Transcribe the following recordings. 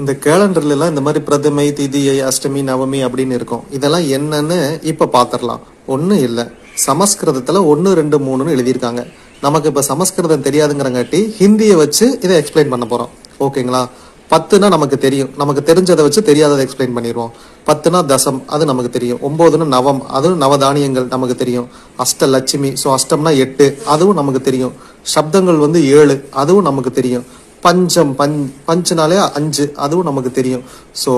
இந்த கேலண்டர்லாம் இந்த மாதிரி பிரதமை திதியை அஷ்டமி நவமி அப்படின்னு இருக்கும். இதெல்லாம் என்னன்னு இப்போ பார்த்துடலாம் ஒன்றும் இல்லை. சமஸ்கிருதத்தில் ஒன்று ரெண்டு மூணுன்னு எழுதியிருக்காங்க. நமக்கு இப்போ சமஸ்கிருதம் தெரியாதுங்கிறங்காட்டி ஹிந்தியை வச்சு இதை எக்ஸ்பிளைன் பண்ண போகிறோம் ஓகேங்களா? பத்துனா நமக்கு தெரியும். நமக்கு தெரிஞ்சதை வச்சு தெரியாததை எக்ஸ்பிளைன் பண்ணிடுவோம். பத்துனா தசம் அது நமக்கு தெரியும். ஒம்போதுன்னு நவம் அதுவும் நவதானியங்கள் நமக்கு தெரியும். அஷ்ட லட்சுமி ஸோ அஷ்டம்னா எட்டு அதுவும் நமக்கு தெரியும். சப்தங்கள் வந்து ஏழு அதுவும் நமக்கு தெரியும். பஞ்சம் பஞ் பஞ்சுனாலே அஞ்சு. அதுவும் நமக்கு தெரியும். ஸோ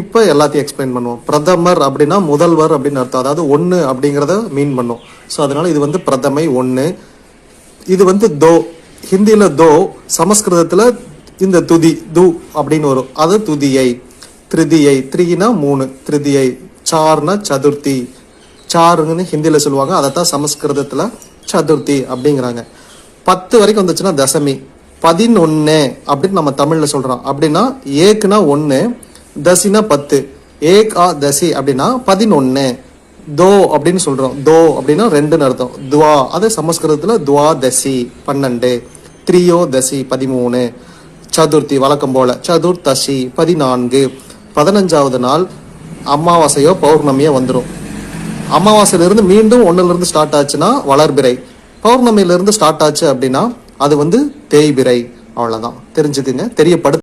இப்போ எல்லாத்தையும் எக்ஸ்பிளைன் பண்ணுவோம். பிரதமர் அப்படின்னா முதல்வர் அப்படின்னு அர்த்தம். அதாவது ஒன்று அப்படிங்கிறத மீன் பண்ணும். ஸோ அதனால இது வந்து பிரதமை ஒன்று இது வந்து தோ. ஹிந்தியில் தோ சமஸ்கிருதத்தில் இந்த துதி து அப்படின்னு வரும். அது துதியை. திருதியை. த்ரீனா மூணு. திருதியை. சார்னா சதுர்த்தி. சாருங்கன்னு ஹிந்தியில் சொல்லுவாங்க. அதைத்தான் சமஸ்கிருதத்தில் சதுர்த்தி அப்படிங்கிறாங்க. பத்து வரைக்கும் வந்துச்சுன்னா தசமி. பதினொன்று அப்படின்னு நம்ம தமிழில் சொல்கிறோம் அப்படின்னா ஏக்குனா ஒன்று தசினா பத்து. ஏக் ஆ தசி அப்படின்னா பதினொன்று தோ அப்படின்னு சொல்கிறோம் தோ அப்படின்னா ரெண்டுன்னு அர்த்தம். துவா. அது சமஸ்கிருதத்தில் துவா தசி பன்னெண்டு. த்ரியோ தசி பதிமூணு. சதுர்த்தி வழக்கம் போல. சதுர்தசி பதினான்கு. பதினஞ்சாவது நாள் அமாவாசையோ பௌர்ணமியோ வந்துடும் அமாவாசையிலிருந்து மீண்டும் ஒன்றுலேருந்து ஸ்டார்ட் ஆச்சுன்னா வளர்பிறை. பௌர்ணமியிலேருந்து ஸ்டார்ட் ஆச்சு அப்படின்னா அது வந்து தேய்பிறை அவ்வளோதான் தெரிஞ்சுக்குங்க. தெரியப்படு